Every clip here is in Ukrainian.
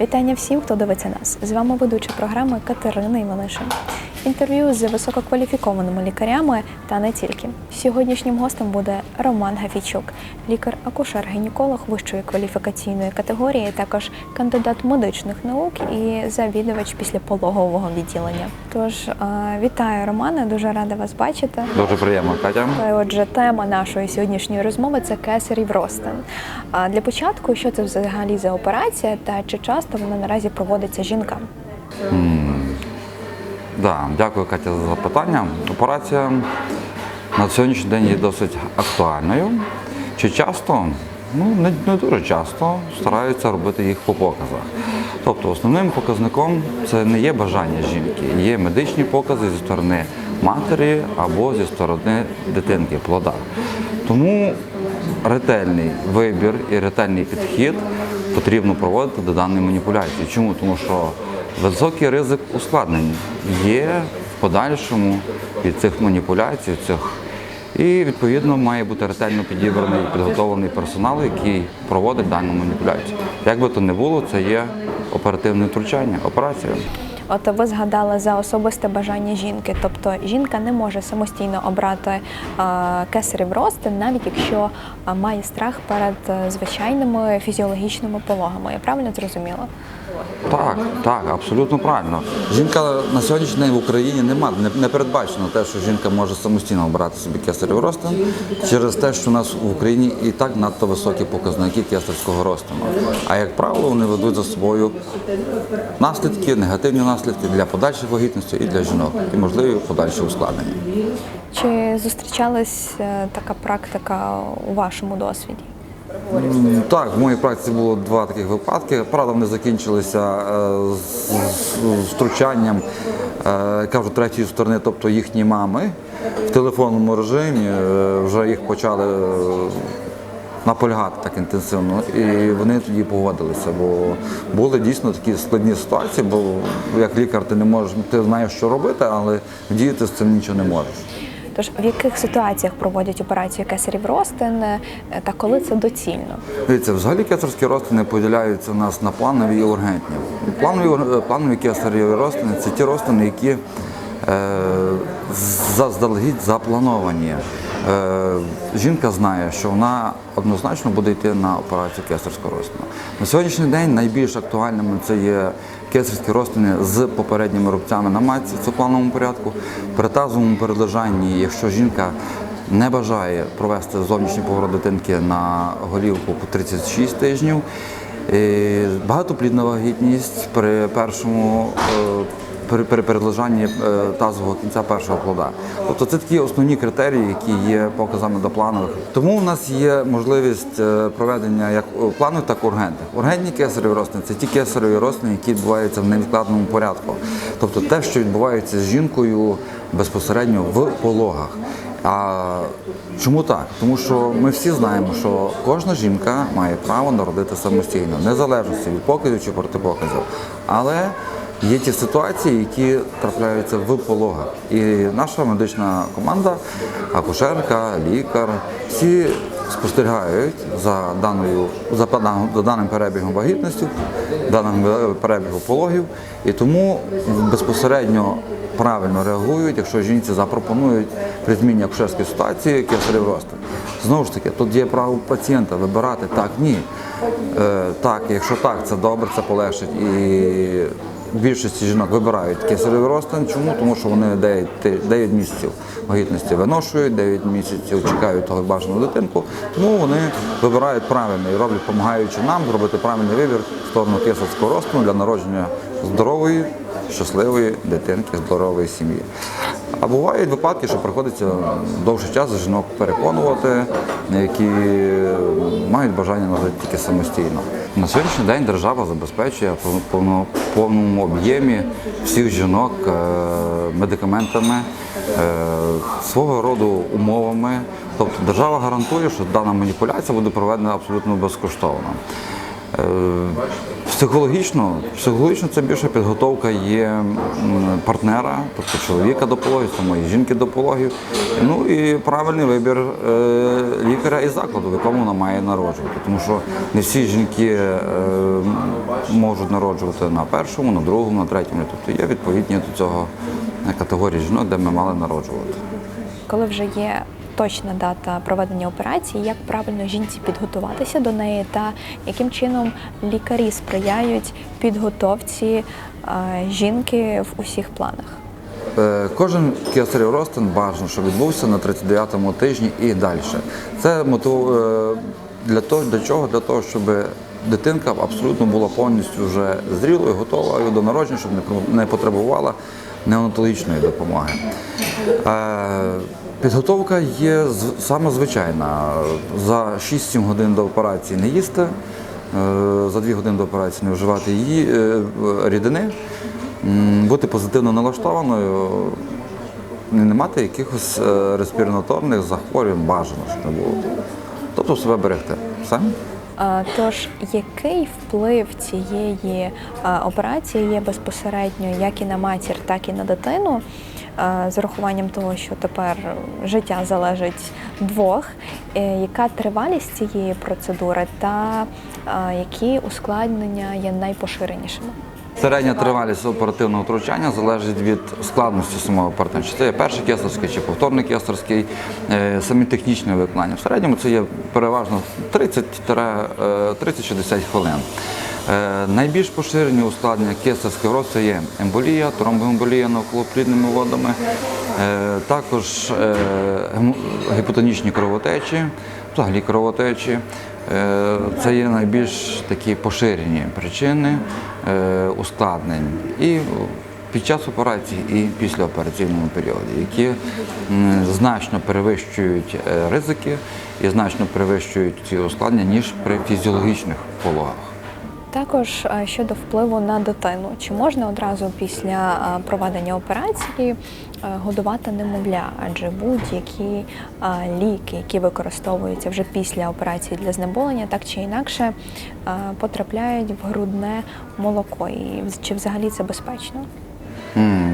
Вітання всім, хто дивиться нас. З вами ведуча програми Катерина Іванишин. Інтерв'ю з висококваліфікованими лікарями та не тільки. Сьогоднішнім гостем буде Роман Гафійчук, лікар-акушер-гінеколог вищої кваліфікаційної категорії, також кандидат медичних наук і завідувач післяпологового відділення. Тож е, вітаю, Романе, дуже рада вас бачити. Дуже приємно, Катя. Та Отже, тема нашої сьогоднішньої розмови це кесарів ростин. А для початку, що це взагалі за операція та чи часто вона наразі проводиться жінкам? Да, дякую, Катя, за запитання. Операція на сьогоднішній день є досить актуальною. Чи часто? Ну, не, не дуже часто стараються робити їх по показах. Тобто основним показником це не є бажання жінки, є медичні покази зі сторони матері або зі сторони дитинки, плода. Тому ретельний вибір і ретельний підхід потрібно проводити до даної маніпуляції. Чому? Тому що високий ризик ускладнень є в подальшому від цих маніпуляцій, цих і відповідно має бути ретельно підібраний підготовлений персонал, який проводить дану маніпуляцію. Як би то не було, це є оперативне втручання, операція. От ви згадали за особисте бажання жінки, тобто жінка не може самостійно обрати е, кесарів ростин, навіть якщо е, має страх перед е, звичайними фізіологічними пологами. Я правильно зрозуміла? Так, так, абсолютно правильно. Жінка на сьогоднішній день в Україні нема, не, не передбачено те, що жінка може самостійно обирати собі кесарів розтин через те, що у нас в Україні і так надто високі показники кесарського розтину. А як правило, вони ведуть за собою наслідки, негативні наслідки для подальшої вагітності і для жінок, і можливі подальші ускладнення. Чи зустрічалась е, така практика у вашому досвіді? Так, в моїй практиці було два таких випадки. Правда, вони закінчилися е, з, втручанням, е, кажу, третьої сторони, тобто їхні мами в телефонному режимі. е, Вже їх почали наполягати так інтенсивно, і вони тоді погодилися, бо були дійсно такі складні ситуації, бо як лікар ти не можеш, ти знаєш, що робити, але діяти з цим нічого не можеш. Тож в яких ситуаціях проводять операцію кесарів ростин е, та коли це доцільно? Дивіться, взагалі кесарські розтини поділяються у нас на планові і ургентні. Планові, планові кесареві розтини це ті розтини, які е, заздалегідь заплановані. Е, жінка знає, що вона однозначно буде йти на операцію кесарського розтину. На сьогоднішній день найбільш актуальними це є кесарські розтини з попередніми рубцями на матці, в плановому порядку. При тазовому перележанні, якщо жінка не бажає провести зовнішній поворот дитинки на голівку по 36 тижнів. Багатоплідна вагітність при першому е, при, передлежанні е, тазового кінця першого плода. Тобто це такі основні критерії, які є показами до планових. Тому в нас є можливість е, проведення як планових, так і ургентних. Ургентні кесареві розтини це ті кесареві розтини, які відбуваються в невідкладному порядку. Тобто те, що відбувається з жінкою безпосередньо в пологах. А чому так? Тому що ми всі знаємо, що кожна жінка має право народити самостійно, незалежно від показів чи протипоказів. Але є ті ситуації, які трапляються в пологах. І наша медична команда, акушерка, лікар, всі спостерігають за даною за за даним перебігом вагітності, даним перебігом пологів, і тому безпосередньо правильно реагують, якщо жінці запропонують при зміні акушерської ситуації кесарів розтин. Знову ж таки, тут є право пацієнта вибирати так, ні. Е, так, якщо так, це добре, це полегшить. І більшості жінок вибирають кесаревий розтин. Чому? Тому що вони 9, 9 місяців вагітності виношують, 9 місяців чекають того бажаного дитинку. Тому вони вибирають правильно і роблять, допомагаючи нам зробити правильний вибір в сторону кесарського розтину для народження здорової, щасливої дитинки, здорової сім'ї. А бувають випадки, що приходиться довший час жінок переконувати, які мають бажання народити тільки самостійно. На сьогоднішній день держава забезпечує в повно- повному об'ємі всіх жінок е, медикаментами, е, свого роду умовами. Тобто держава гарантує, що дана маніпуляція буде проведена абсолютно безкоштовно. Психологічно, психологічно це більше підготовка є партнера, тобто чоловіка до пологів, самої жінки до пологів. Ну і правильний вибір е, лікаря і закладу, в якому вона має народжувати. Тому що не всі жінки е, можуть народжувати на першому, на другому, на третьому. Тобто є відповідні до цього категорії жінок, де ми мали народжувати. Коли вже є точна дата проведення операції, як правильно жінці підготуватися до неї, та яким чином лікарі сприяють підготовці е, жінки в усіх планах? Е, Кожен кесарів розтин бажано, щоб відбувся на 39-му тижні і далі. Це е, для того, для чого? Для того, щоб дитинка абсолютно була повністю вже зрілою, готовою до народження, щоб не потребувала неонатологічної допомоги. Е, Підготовка є саме звичайна. За 6-7 годин до операції не їсти, е, за 2 години до операції не вживати її е, рідини, бути позитивно налаштованою, не мати якихось респіраторних захворювань бажано, щоб не було. Тобто себе берегти. Все? Тож, який вплив цієї операції є безпосередньо як і на матір, так і на дитину, з урахуванням того, що тепер життя залежить двох, Е, яка тривалість цієї процедури та які ускладнення є найпоширенішими? Середня тривалість оперативного втручання залежить від складності самого партнера. Чи це є перший кесарський чи повторний кесарський, е, самі технічні виконання. В середньому це є переважно 30-60 хвилин. Е, Найбільш поширені ускладнення кесарського розу це є емболія, тромбоемболія навколоплідними водами, е, також гіпотонічні кровотечі, взагалі кровотечі. Це є найбільш такі поширені причини ускладнень і під час операції, і післяопераційному періоді, які значно перевищують е, ризики і значно перевищують ці ускладнення, ніж при фізіологічних пологах. Також е, щодо впливу на дитину, чи можна одразу після е, проведення операції е, годувати немовля? Адже будь-які ліки, які використовуються вже після операції для знеболення, так чи інакше потрапляють в грудне молоко. І чи взагалі це безпечно?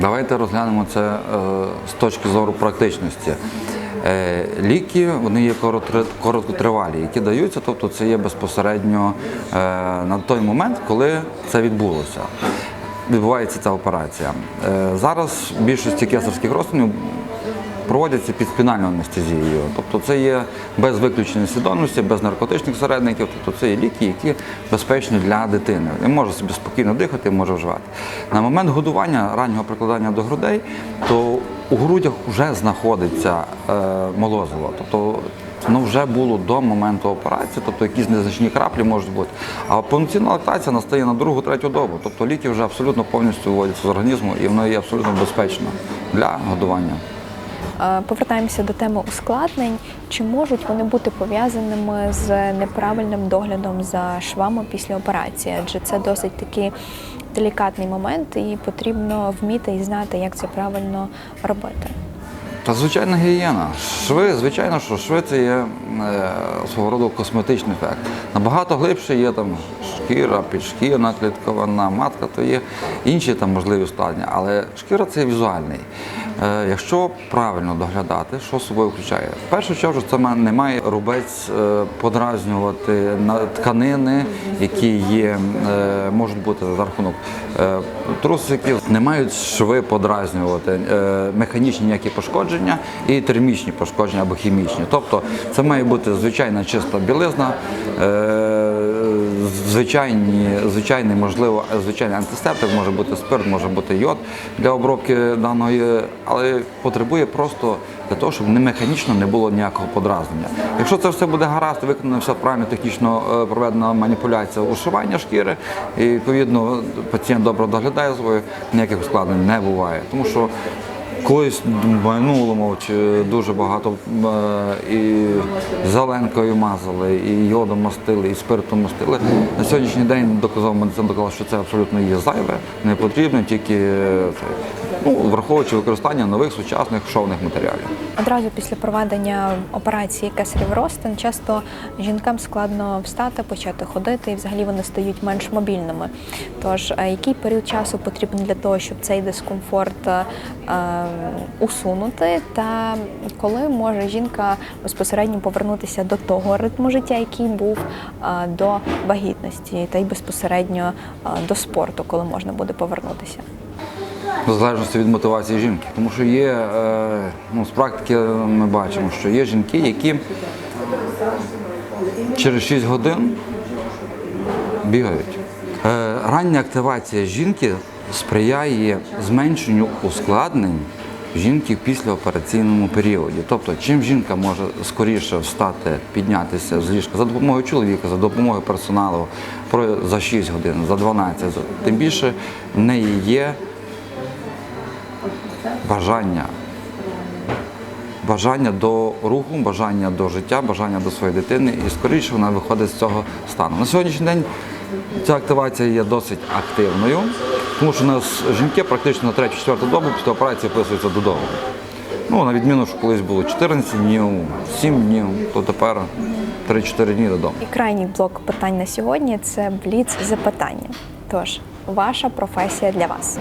Давайте розглянемо це з точки зору практичності. Е, Ліки вони є короткотривалі, які даються, тобто це є безпосередньо е, на той момент, коли це відбулося. Відбувається ця операція. Е, Зараз більшості кесарських розтинів проводяться під спінальною анестезією. Тобто це є без виключення свідомості, без наркотичних середників, тобто це є ліки, які безпечні для дитини. Він може собі спокійно дихати, може вживати. На момент годування, раннього прикладання до грудей, то у грудях вже знаходиться е, молозиво. Тобто Воно вже було до моменту операції, тобто якісь незначні краплі можуть бути. А повноцінна лактація настає на другу, третю добу. Тобто ліки вже абсолютно повністю виводяться з організму і воно є абсолютно безпечно для годування. Е, Повертаємося до теми ускладнень. Чи можуть вони бути пов'язаними з неправильним доглядом за швами після операції? Адже це досить такий делікатний момент, і потрібно вміти і знати, як це правильно робити. Та звичайна гігієна. Шви, звичайно, що шви це є е, свого роду косметичний ефект. Набагато глибше є там шкіра, підшкірна кліткована, матка, то є інші там можливі ускладнення. Але шкіра це візуальний. Е, якщо правильно доглядати, що собою включає? В першу чергу це ма- не має рубець е, подразнювати на тканини, які є, е, можуть бути за рахунок трусиків, не мають шви подразнювати, механічні ніякі пошкодження і термічні пошкодження або хімічні. Тобто це має бути звичайна чиста білизна, звичайні, звичайний, можливо, звичайний антисептик, може бути спирт, може бути йод для обробки даної, але потребує просто для того, щоб не механічно не було ніякого подразнення. Якщо це все буде гаразд, виконано все правильно технічно е, проведена маніпуляція ушивання шкіри, і відповідно пацієнт добре доглядає свою, ніяких ускладнень не буває. Тому що Колись минулому дуже багато е, і зеленкою мазали, і йодом мастили, і спиртом мастили. На сьогоднішній день доказав медицина доказала, що це абсолютно є зайве, не потрібно, тільки е, ну, враховуючи використання нових сучасних шовних матеріалів. Одразу після проведення операції кесарів ростин часто жінкам складно встати, почати ходити, і взагалі вони стають менш мобільними. Тож, е, який період часу потрібен для того, щоб цей дискомфорт усунути, та коли може жінка безпосередньо повернутися до того ритму життя, який був е, до вагітності, та й безпосередньо е, до спорту, коли можна буде повернутися? В залежності від мотивації жінки. Тому що є, е, ну, з практики ми бачимо, що є жінки, які через 6 годин бігають. Рання активація жінки сприяє зменшенню ускладнень жінки в післяопераційному періоді. Тобто, чим жінка може скоріше встати, піднятися з ліжка за допомогою чоловіка, за допомогою персоналу за 6 годин, за 12, тим більше в неї є бажання. Бажання до руху, бажання до життя, бажання до своєї дитини, і скоріше вона виходить з цього стану. На сьогоднішній день ця активація є досить активною, тому що у нас жінки практично на 3-4 добу після операції вписуються додому. Ну, на відміну, що колись було 14 днів, 7 днів, то тепер 3-4 дні додому. І крайній блок питань на сьогодні це бліц запитання. Тож, ваша професія для вас.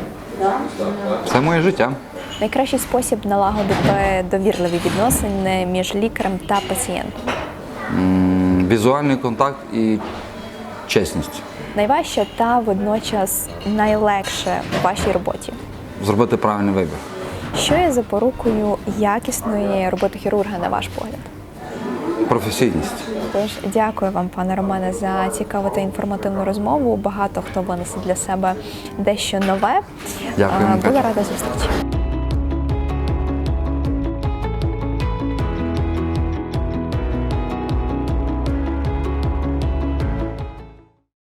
Це моє життя. Найкращий спосіб налагодити довірливі відносини між лікарем та пацієнтом. М, Візуальний контакт і чесність. Найважче та водночас найлегше у вашій роботі. Зробити правильний вибір. Що є запорукою якісної роботи хірурга, на ваш погляд? Професійність. Тож дякую вам, пане Романе, за цікаву та інформативну розмову. Багато хто винесе для себе дещо нове. Дякую, Була рада зустрічі.